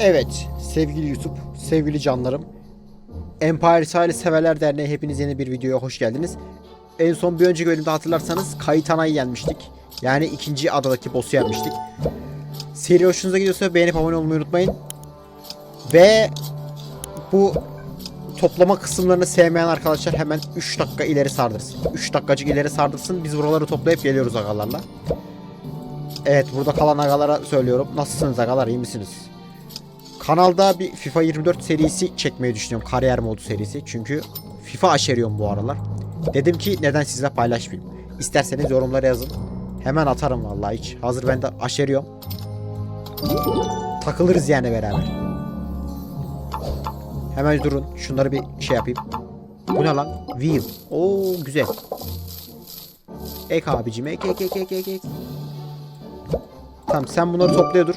Evet sevgili YouTube, sevgili canlarım. Empire Sahili Severler Derneği hepiniz yeni bir videoya hoş geldiniz. En son bir önceki bölümde hatırlarsanız Kaitana'yı yenmiştik. Yani ikinci adadaki boss'u yenmiştik. Seri hoşunuza gidiyorsa beğenip abone olmayı unutmayın. Ve bu toplama kısımlarını sevmeyen arkadaşlar hemen 3 dakika ileri sardırsın. 3 dakikacık ileri sardırsın. Biz buraları toplayıp geliyoruz agalarla. Evet burada kalan agalara söylüyorum. Nasılsınız agalar iyi misiniz? Kanalda bir FIFA 24 serisi çekmeyi düşünüyorum. Kariyer modu serisi. Çünkü FIFA aşeriyorum bu aralar. Dedim ki neden sizle paylaşmayayım. İsterseniz yorumlara yazın. Hemen atarım vallahi hiç. Hazır ben de aşeriyorum. Takılırız yani beraber. Hemen durun. Şunları bir şey yapayım. Bu ne lan? Wheel. Oo güzel. Ek abicim ek ek ek ek ek. Tamam sen bunları topluya dur.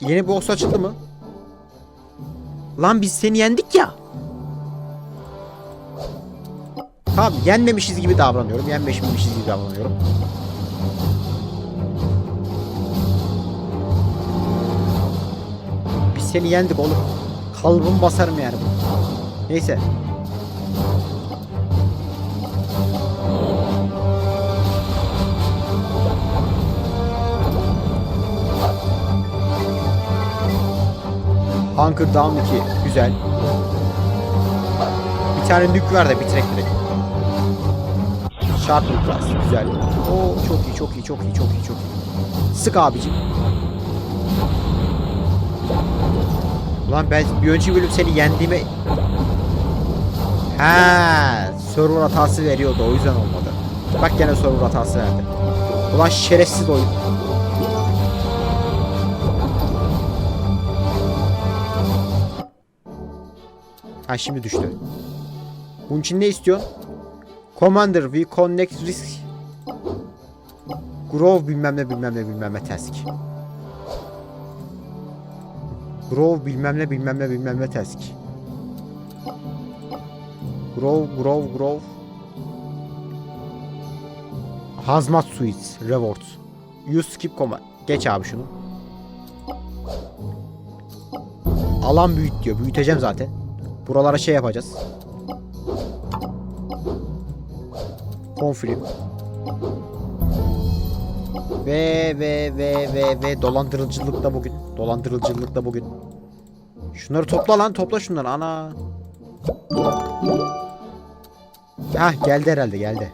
Yeni boss açıldı mı? Lan biz seni yendik ya. Tamam yenmemişiz gibi davranıyorum. Yenmemişiz gibi davranıyorum. Biz seni yendik oğlum. Kalbimi basarım yani. Neyse. Hunker Down 2 güzel. Bir tane nük ver de bitirek direkt. Sharpen Class güzel. Oo çok iyi çok iyi çok iyi çok iyi çok iyi. Sık abicim. Ulan ben bir önceki bölüm seni yendiğime... He, server hatası veriyordu o yüzden olmadı. Bak gene server hatası verdi. Ulan şerefsiz oyun. Ha şimdi düştü. Bunun için ne istiyorsun? Commander, we connect risk. Grove bilmem ne bilmem ne bilmem ne task. Grove bilmem ne bilmem ne bilmem ne task. Grove, Grove, Grove. Hazmat Suites, Rewards. Use skip command. Geç abi şunu. Alan büyüt diyor. Büyüteceğim zaten. Buralara şey yapacağız. Conflict. Ve ve ve ve ve dolandırıcılık da bugün. Dolandırıcılık da bugün. Şunları topla lan topla şunları ana. Ha geldi herhalde geldi.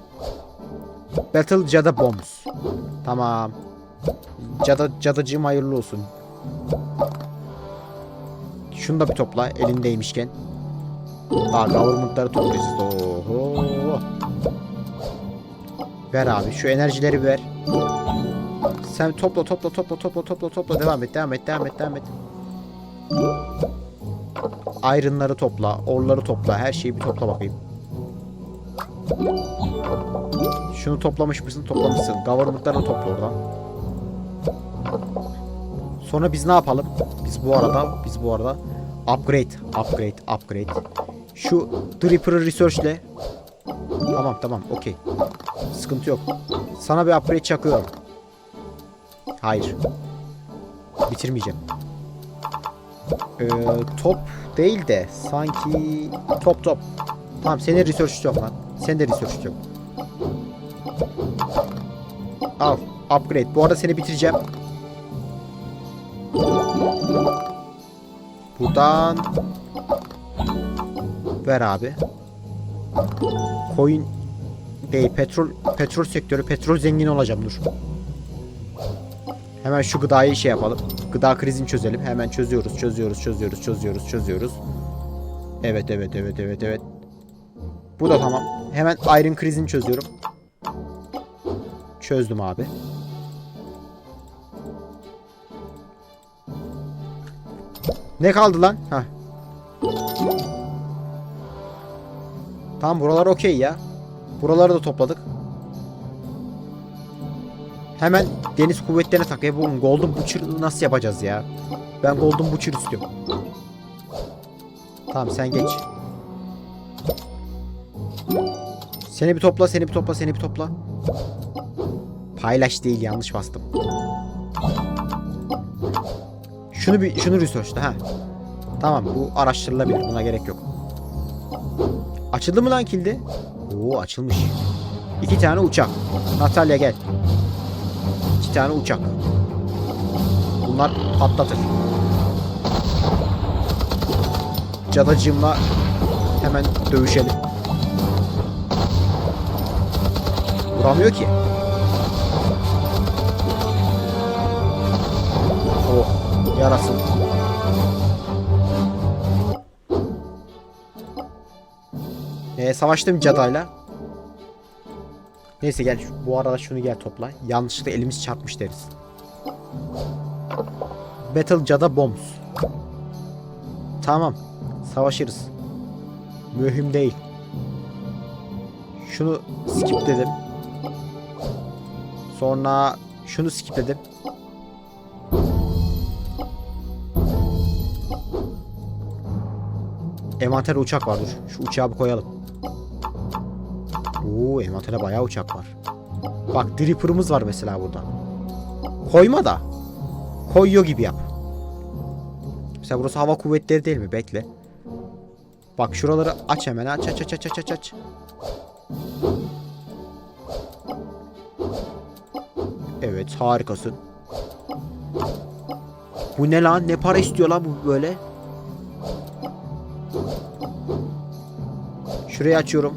Battle Cada Bombs. Tamam. Cada, cadıcığım hayırlı olsun. Şunu da bir topla elindeymişken. Daha government'ları toplayacağız. Oho. Ver abi şu enerjileri ver. Sen topla topla topla topla topla topla devam et devam et devam et devam et. Iron'ları topla, orları topla, her şeyi bir topla bakayım. Şunu toplamış mısın? Toplamışsın. Government'ları topla oradan. Sonra biz ne yapalım? Biz bu arada, biz bu arada upgrade, upgrade, upgrade. Şu Dripper Research'le Tamam tamam okey. Sıkıntı yok. Sana bir upgrade çakıyorum. Hayır. Bitirmeyeceğim. Ee, top değil de sanki top top. Tamam senin research yok lan. Sen de research yok. Al upgrade. Bu arada seni bitireceğim. Buradan ver abi. Coin değil petrol petrol sektörü petrol zengin olacağım dur. Hemen şu gıdayı şey yapalım. Gıda krizini çözelim. Hemen çözüyoruz, çözüyoruz, çözüyoruz, çözüyoruz, çözüyoruz. Evet, evet, evet, evet, evet. Bu da tamam. Hemen iron krizini çözüyorum. Çözdüm abi. Ne kaldı lan? Hah. Tamam buralar okey ya. Buraları da topladık. Hemen deniz kuvvetlerine tak. Ya bu Golden Butcher'ı nasıl yapacağız ya? Ben Golden Butcher istiyorum. Tamam sen geç. Seni bir topla, seni bir topla, seni bir topla. Paylaş değil yanlış bastım. Şu Şunu bir şunu research'ta ha. Tamam bu araştırılabilir. Buna gerek yok. Açıldı mı lan kilidi? Oo açılmış. İki tane uçak. Natalya gel. İki tane uçak. Bunlar patlatır. Cadacığımla hemen dövüşelim. Vuramıyor ki. Oh yarasın. Ee, savaştım cadayla. Neyse gel bu arada şunu gel topla. Yanlışlıkla elimiz çarpmış deriz. Battle Cada Bombs. Tamam. Savaşırız. Mühim değil. Şunu skip dedim. Sonra şunu skip dedim. Envanter uçak var dur. Şu uçağı bir koyalım. Oo envantere bayağı uçak var. Bak Dripper'ımız var mesela burada. Koyma da. Koyuyor gibi yap. Mesela burası hava kuvvetleri değil mi? Bekle. Bak şuraları aç hemen. Aç aç aç aç aç aç aç. Evet harikasın. Bu ne lan? Ne para istiyor lan bu böyle? Şurayı açıyorum.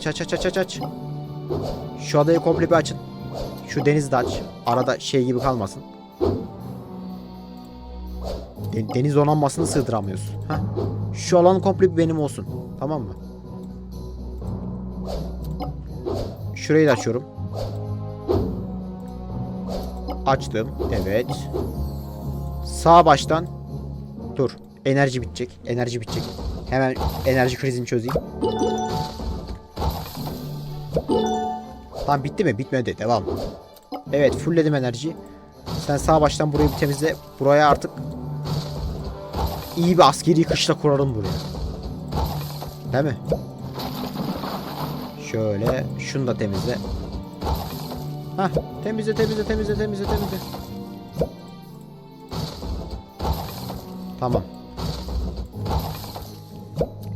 Aç aç aç aç aç aç. Şu adayı komple bir açın. Şu denizi de aç. Arada şey gibi kalmasın. De- deniz donanmasını sığdıramıyoruz. Heh. Şu alan komple bir benim olsun. Tamam mı? Şurayı da açıyorum. Açtım. Evet. Sağ baştan. Dur. Enerji bitecek. Enerji bitecek. Hemen enerji krizini çözeyim. Tamam bitti mi? Bitmedi. Devam. Evet fullledim enerji. Sen sağ baştan burayı bir temizle. Buraya artık iyi bir askeri kışla kurarım buraya. Değil mi? Şöyle şunu da temizle. Hah temizle temizle temizle temizle temizle. Tamam.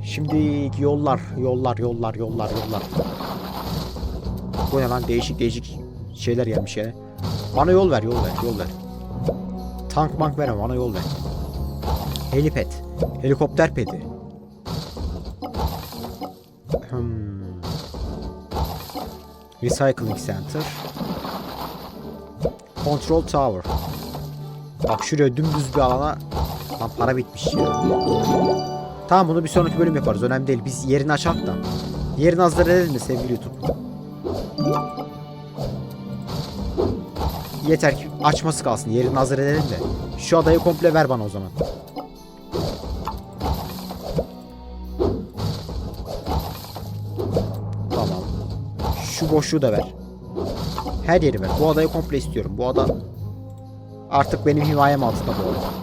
Şimdi yollar, yollar, yollar, yollar, yollar. Bu ne lan değişik değişik şeyler gelmiş ya. Bana yol ver, yol ver, yol ver. Tank mank verme, bana yol ver. Helipad, helikopter pedi. Hmm. Recycling Center. Control Tower. Bak şuraya dümdüz bir alana Lan para bitmiş ya. Tamam bunu bir sonraki bölüm yaparız. Önemli değil. Biz yerini açalım da. Yerini hazır edelim mi sevgili YouTube? Yeter ki açması kalsın. Yerini hazır edelim de. Şu adayı komple ver bana o zaman. Tamam. Şu boşluğu da ver. Her yeri ver. Bu adayı komple istiyorum. Bu ada artık benim himayem altında bu ada.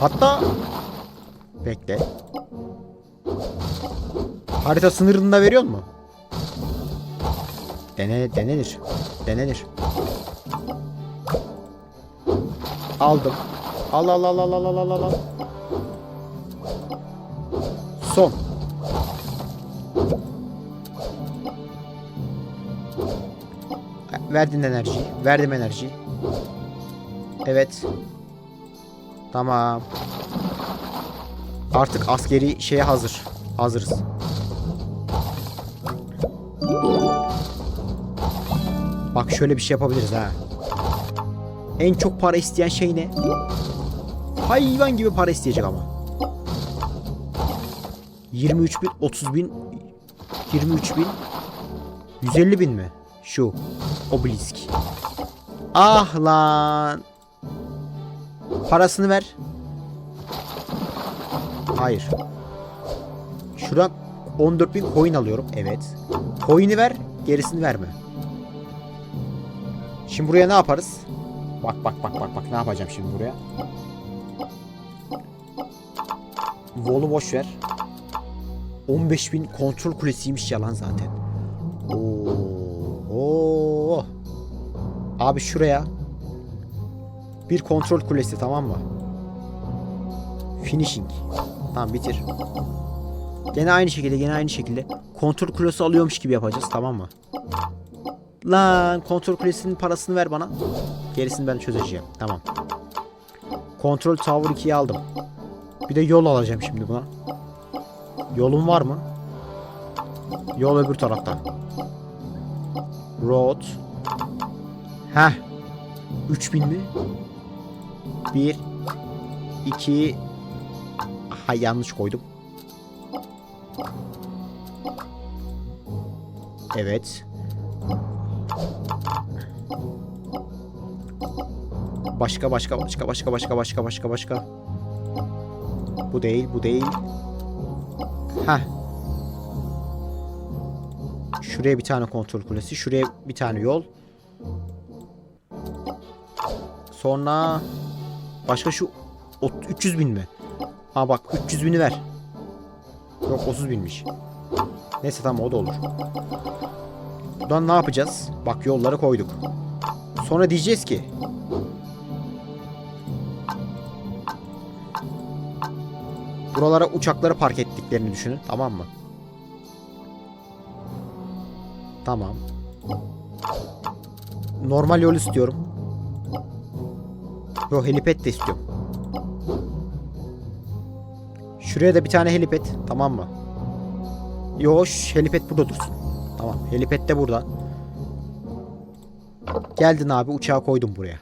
Hatta bekle. Harita sınırını da veriyor mu? Dene, denenir. Denenir. Aldım. Al al al al al al al al. Son. Verdin enerjiyi. Verdim enerjiyi. Evet. Tamam. Artık askeri şeye hazır. Hazırız. Bak şöyle bir şey yapabiliriz ha. En çok para isteyen şey ne? Hayvan gibi para isteyecek ama. 23 bin, 30 bin, 23 bin, 150 bin mi? Şu. Obelisk. Ah lan. Parasını ver. Hayır. Şuradan 14 bin coin alıyorum. Evet. Coin'i ver. Gerisini verme. Şimdi buraya ne yaparız? Bak bak bak bak bak ne yapacağım şimdi buraya. Vol'u boş ver. 15 bin kontrol kulesiymiş yalan zaten. Oo. Abi şuraya bir kontrol kulesi tamam mı? Finishing. Tamam bitir. Gene aynı şekilde gene aynı şekilde kontrol kulesi alıyormuş gibi yapacağız tamam mı? Lan kontrol kulesinin parasını ver bana. Gerisini ben çözeceğim. Tamam. Kontrol Tower 2'yi aldım. Bir de yol alacağım şimdi buna. Yolun var mı? Yol öbür tarafta. Road. Heh. 3000 mi? 1 2 Ha yanlış koydum. Evet. Başka başka başka başka başka başka başka başka. Bu değil, bu değil. Heh. Şuraya bir tane kontrol kulesi, şuraya bir tane yol. Sonra başka şu ot- 300 bin mi? Ha bak 300 bini ver. Yok 30 binmiş. Neyse tamam o da olur. Buradan ne yapacağız? Bak yolları koyduk. Sonra diyeceğiz ki Buralara uçakları park ettiklerini düşünün. Tamam mı? Tamam. Normal yol istiyorum. Yo helipad de istiyorum. Şuraya da bir tane helipad. Tamam mı? Yo şş, helipad burada dursun. Tamam helipad de burada. Geldin abi uçağı koydum buraya.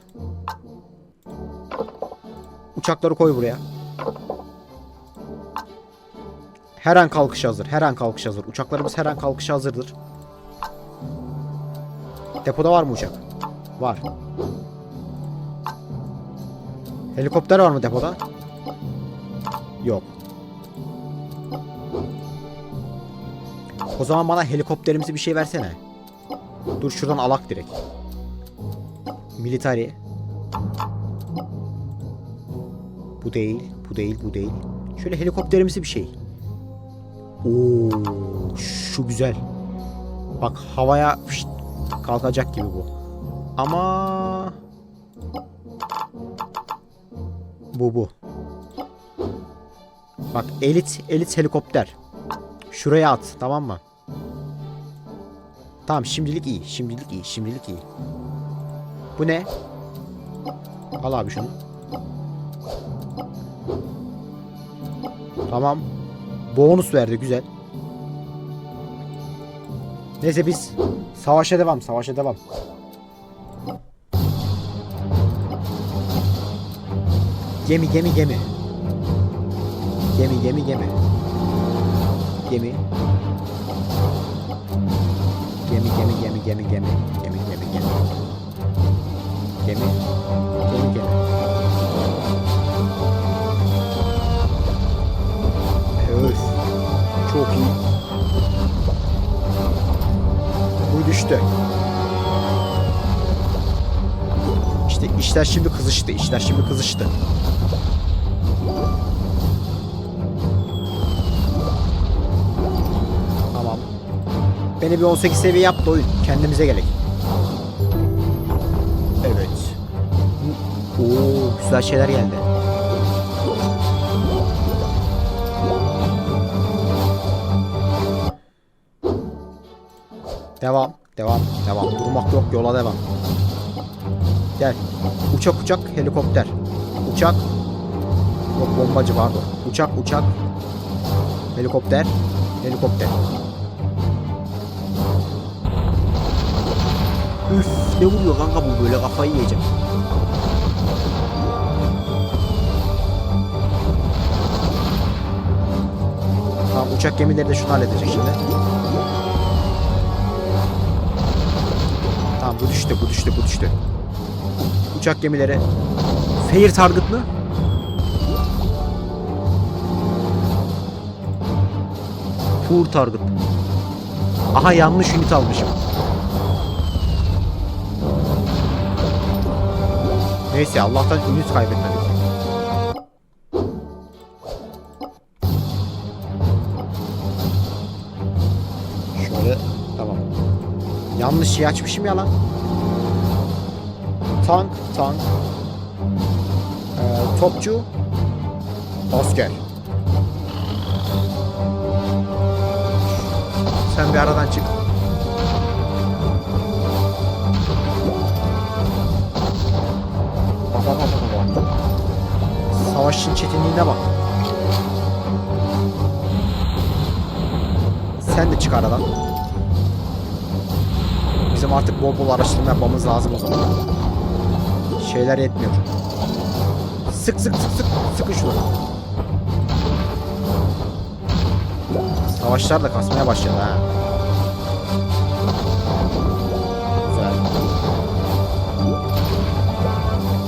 Uçakları koy buraya. Her an kalkış hazır. Her an kalkış hazır. Uçaklarımız her an kalkışa hazırdır. Depoda var mı uçak? Var. Helikopter var mı depoda? Yok. O zaman bana helikopterimizi bir şey versene. Dur şuradan alak direkt. Military. Bu değil, bu değil, bu değil. Şöyle helikopterimizi bir şey. Oo, şu güzel. Bak havaya fışt, kalkacak gibi bu. Ama bu bu. Bak elit elit helikopter. Şuraya at tamam mı? Tamam şimdilik iyi. Şimdilik iyi. Şimdilik iyi. Bu ne? Al abi şunu. Tamam. Bonus verdi güzel. Neyse biz savaşa devam, savaşa devam. Gemi, gemi, gemi. Gemi, gemi, gemi. Gemi. Gemi, gemi, gemi, gemi, gemi. Gemi, gemi, gemi. Gemi. Gemi, gemi. Çok iyi. Bu düştü. İşte işler şimdi kızıştı. İşler şimdi kızıştı. Tamam. Beni bir 18 seviye yaptı oyun. Kendimize gerek. Evet. Oo, güzel şeyler geldi. Devam, devam, devam. Durmak yok, yola devam. Gel. Uçak, uçak, helikopter. Uçak. Yok bombacı pardon. Uçak, uçak. Helikopter. Helikopter. Üf, ne vuruyor kanka bu böyle kafayı yiyeceğim. Tamam uçak gemileri de şunu halledecek şimdi. Tamam bu düştü, bu düştü, bu düştü. Uçak gemileri. Fair target mı? Poor target. Aha yanlış unit almışım. Neyse Allah'tan unit kaybetmedik. Yanlış şey açmışım ya lan. Tank, tank. Ee, topçu. Asker. Sen bir aradan çık. Bak bak bak bak. Savaşın çetinliğine bak. Sen de çık aradan. Bizim artık bol bol araştırma yapmamız lazım o zaman. Şeyler yetmiyor. Sık sık sık sık sıkın şunu. Savaşlar da kasmaya başladı ha. Güzel.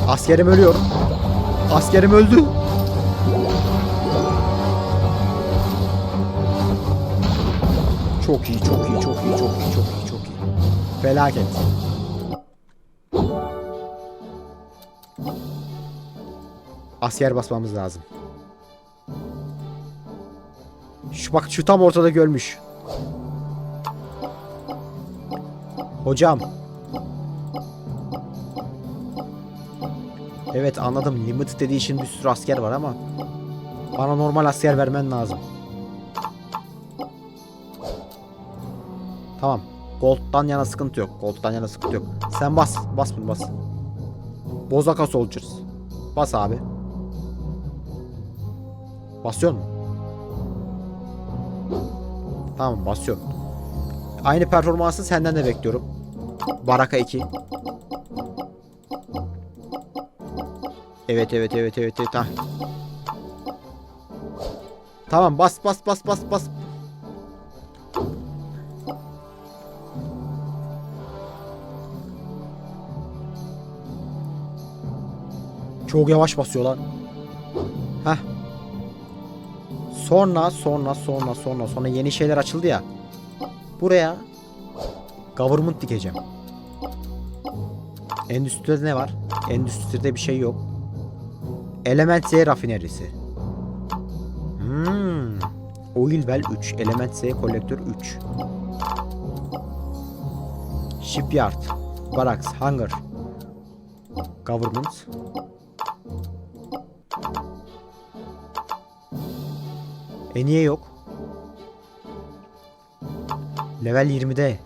Askerim ölüyor. Askerim öldü. Çok iyi, çok iyi, çok iyi, çok iyi, Felaket. Asker basmamız lazım. Şu bak şu tam ortada görmüş. Hocam. Evet anladım. Limited dediği için bir sürü asker var ama bana normal asker vermen lazım. Tamam. Gold'dan yana sıkıntı yok. Gold'dan yana sıkıntı yok. Sen bas. Bas bunu bas. Bozaka Soldiers. Bas abi. Basıyor mu? Tamam basıyorum. Aynı performansı senden de bekliyorum. Baraka 2. Evet evet evet evet evet. Ha. Tamam bas bas bas bas bas. Çok yavaş basıyor lan. Heh. Sonra sonra sonra sonra sonra yeni şeyler açıldı ya. Buraya government dikeceğim. Endüstride ne var? Endüstride bir şey yok. Element Z rafinerisi. Hmm. Oil well 3. Element Z kolektör 3. Shipyard. Barracks. Hangar. Government. E niye yok? Level 20'de.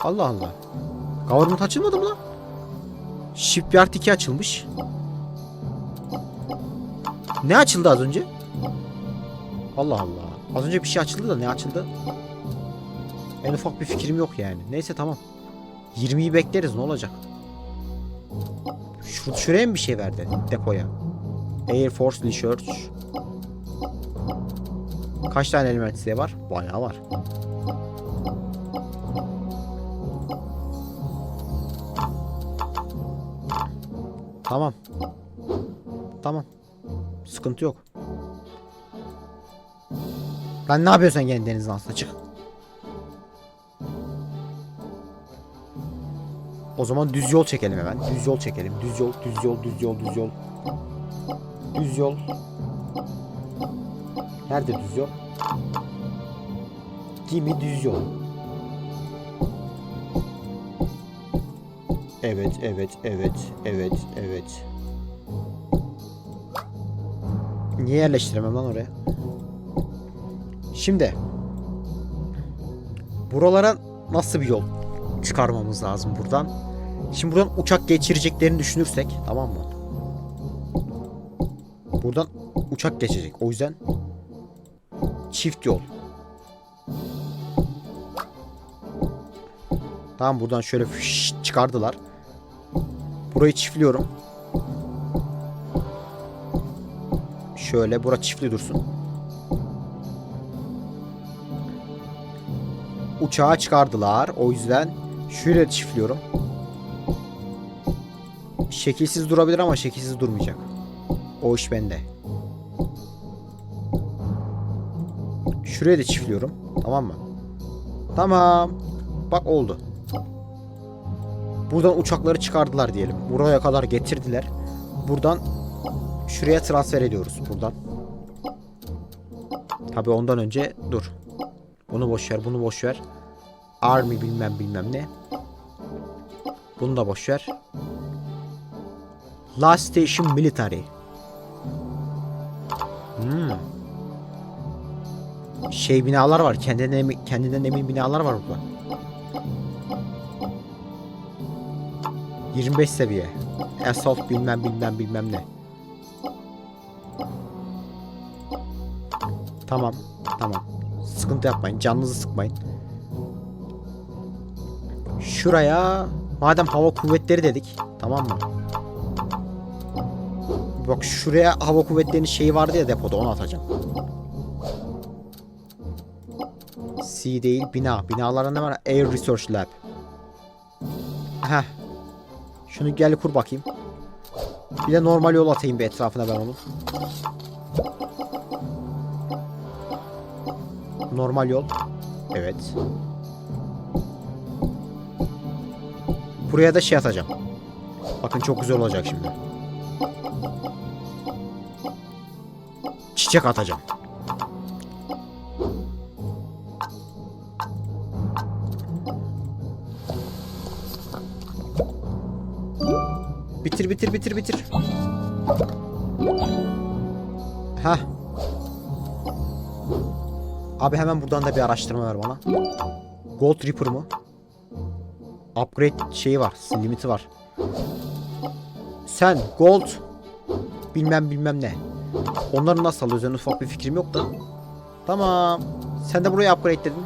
Allah Allah. Government açılmadı mı lan? Shipyard 2 açılmış. Ne açıldı az önce? Allah Allah. Az önce bir şey açıldı da ne açıldı? En ufak bir fikrim yok yani. Neyse tamam. 20'yi bekleriz ne olacak? Şu, şuraya mı bir şey verdi depoya? Air Force Research. Kaç tane element size var? Bayağı var. Tamam. Tamam. Sıkıntı yok. Lan ne yapıyorsun gene denizin altına çık. O zaman düz yol çekelim hemen. Düz yol çekelim. Düz yol, düz yol, düz yol, düz yol. Düz yol. Nerede düz yol? Gimi düz yol. Evet, evet, evet, evet, evet. Niye yerleştiremem lan oraya? Şimdi buralara nasıl bir yol çıkarmamız lazım buradan? Şimdi buradan uçak geçireceklerini düşünürsek, tamam mı? Buradan uçak geçecek. O yüzden çift yol. Tamam buradan şöyle çıkardılar. Burayı çiftliyorum. Şöyle bura çiftli dursun. Uçağı çıkardılar. O yüzden şöyle çiftliyorum. Şekilsiz durabilir ama şekilsiz durmayacak. O iş bende. Şuraya da çiftliyorum. Tamam mı? Tamam. Bak oldu. Buradan uçakları çıkardılar diyelim. Buraya kadar getirdiler. Buradan şuraya transfer ediyoruz buradan. Tabi ondan önce dur. Bunu boş ver, bunu boş ver. Army bilmem bilmem ne. Bunu da boş ver. Last Station Military. Hmm. Şey binalar var. Kendinden emin, kendinden emin binalar var burada. 25 seviye. Assault bilmem bilmem bilmem ne. Tamam. Tamam. Sıkıntı yapmayın. Canınızı sıkmayın. Şuraya madem hava kuvvetleri dedik. Tamam mı? Bak şuraya hava kuvvetlerinin şeyi vardı ya depoda onu atacağım. C değil bina. Binalarda ne var? Air Research Lab. Heh. Şunu gel kur bakayım. Bir de normal yol atayım bir etrafına ben onu. Normal yol. Evet. Buraya da şey atacağım. Bakın çok güzel olacak şimdi. Çiçek atacağım. Bitir bitir bitir bitir. Heh. Abi hemen buradan da bir araştırma ver bana. Gold Reaper mı? Upgrade şeyi var, limiti var. Sen Gold bilmem bilmem ne. Onları nasıl alıyoruz? Yani ufak bir fikrim yok da. Tamam. Sen de buraya upgrade dedin.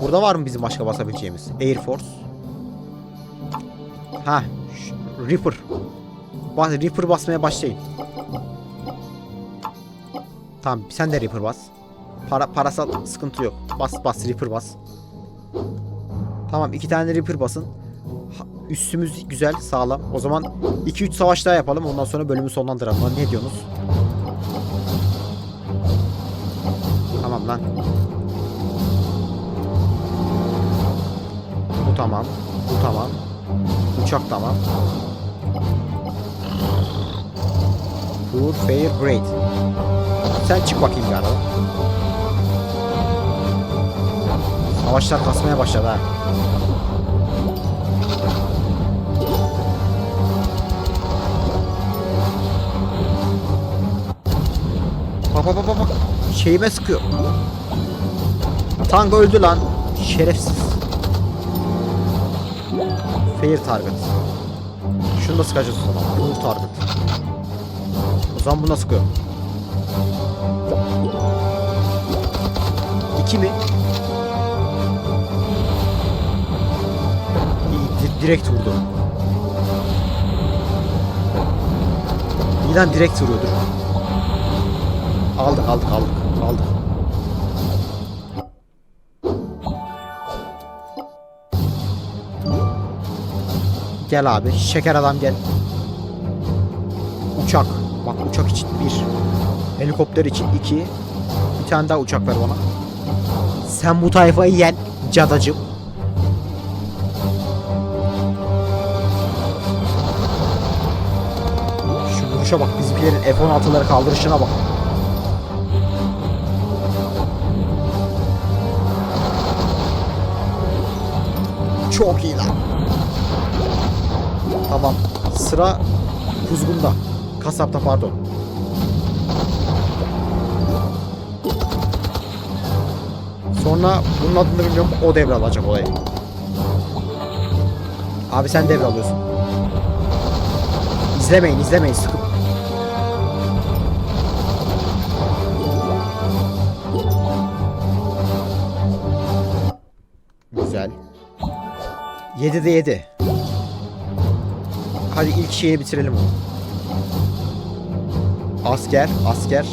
Burada var mı bizim başka basabileceğimiz? Air Force. Ha, Reaper. Bas, Reaper basmaya başlayın. Tamam, sen de Reaper bas. Para parasal sıkıntı yok. Bas bas Reaper bas. Tamam, iki tane Reaper basın. Üstümüz güzel, sağlam. O zaman 2-3 savaş daha yapalım. Ondan sonra bölümü sonlandıralım. Lan ne diyorsunuz? Tamam lan. Bu tamam. Bu tamam. Uçak tamam. Poor, fair, great. Sen çık bakayım bir arada. Savaşlar kasmaya başladı ha. Bak bak bak bak. Şeyime sıkıyor. Tank öldü lan. Şerefsiz. Fair target. Şunu da sıkacağız o zaman. Poor target. O zaman buna sıkıyor. İki mi? Di- direkt vurdu. İyi lan direkt vuruyordur. Aldık aldık aldık aldık. Gel abi şeker adam gel. Uçak. Bak uçak için bir. Helikopter için iki. Bir tane daha uçak ver bana. Sen bu tayfayı yen cadacım. Şu vuruşa bak bizimkilerin F-16'ları kaldırışına bak. Çok iyi lan. Tamam. Sıra kuzgunda. Kasapta pardon. Sonra bunun adını bilmiyorum. O devralacak olayı. Abi sen devralıyorsun. İzlemeyin izlemeyin sıkıp. Güzel. 7'de 7. Hadi ilk şeyi bitirelim onu. Asker, asker.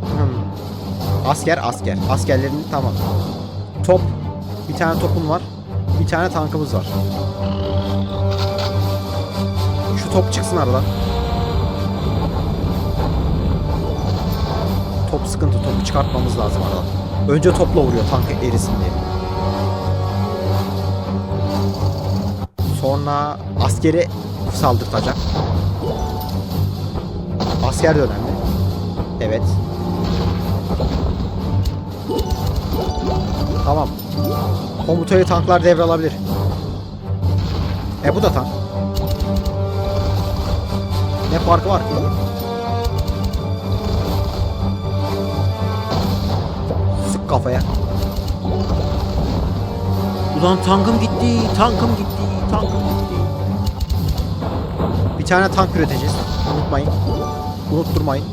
Hmm. Asker, asker. Askerlerin tamam. Top. Bir tane topun var. Bir tane tankımız var. Şu top çıksın aradan. Top sıkıntı. Topu çıkartmamız lazım aradan. Önce topla vuruyor tankı erisin diye. Sonra askeri saldırtacak. Asker de önemli. Evet. Tamam. Komutayı tanklar devralabilir. E bu da tank. Ne farkı var ki? Sık kafaya. Ulan tankım gitti, tankım gitti, tane tank üreteceğiz. Unutmayın. Unutturmayın.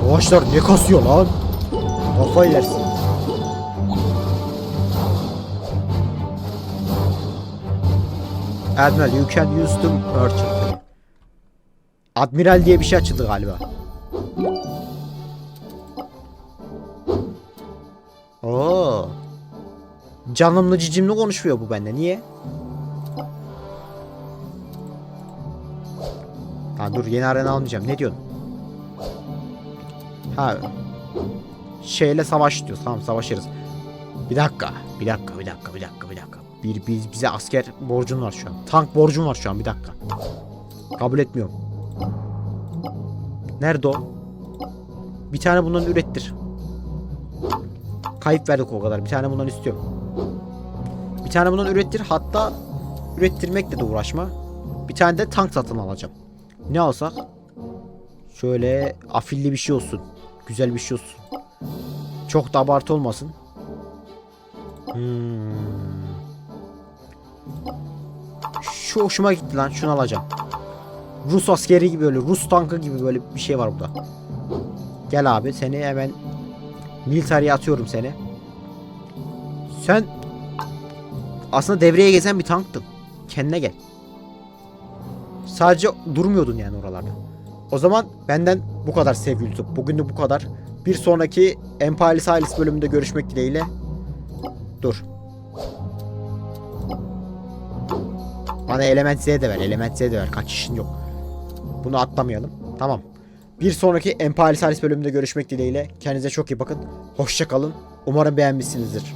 Savaşlar ne kasıyor lan? Kafayı yersin. Admiral, you can use the merchant. Admiral diye bir şey açıldı galiba. Oo. Canımlı cicimli konuşuyor bu bende. Niye? Ha dur yeni arena almayacağım. Ne diyorsun? Ha. Şeyle savaş diyoruz. Tamam savaşırız. Bir dakika. Bir dakika. Bir dakika. Bir dakika. Bir dakika. Bir, biz, bize asker borcun var şu an. Tank borcum var şu an. Bir dakika. Kabul etmiyorum. Nerede o? Bir tane bundan ürettir. Kayıp verdik o kadar. Bir tane bundan istiyorum. Bir tane bundan ürettir. Hatta ürettirmekle de uğraşma. Bir tane de tank satın alacağım. Ne alsak? Şöyle afilli bir şey olsun. Güzel bir şey olsun. Çok da abartı olmasın. Hmm. Şu hoşuma gitti lan. Şunu alacağım. Rus askeri gibi böyle. Rus tankı gibi böyle bir şey var burada. Gel abi seni hemen militariye atıyorum seni. Sen aslında devreye gezen bir tanktın. Kendine gel. Sadece durmuyordun yani oralarda. O zaman benden bu kadar sevgili YouTube. Bugün de bu kadar. Bir sonraki Empire Silas bölümünde görüşmek dileğiyle. Dur. Bana Element Z de ver. Element Z de ver. Kaçışın yok. Bunu atlamayalım. Tamam. Bir sonraki Empire Silas bölümünde görüşmek dileğiyle. Kendinize çok iyi bakın. Hoşça kalın. Umarım beğenmişsinizdir.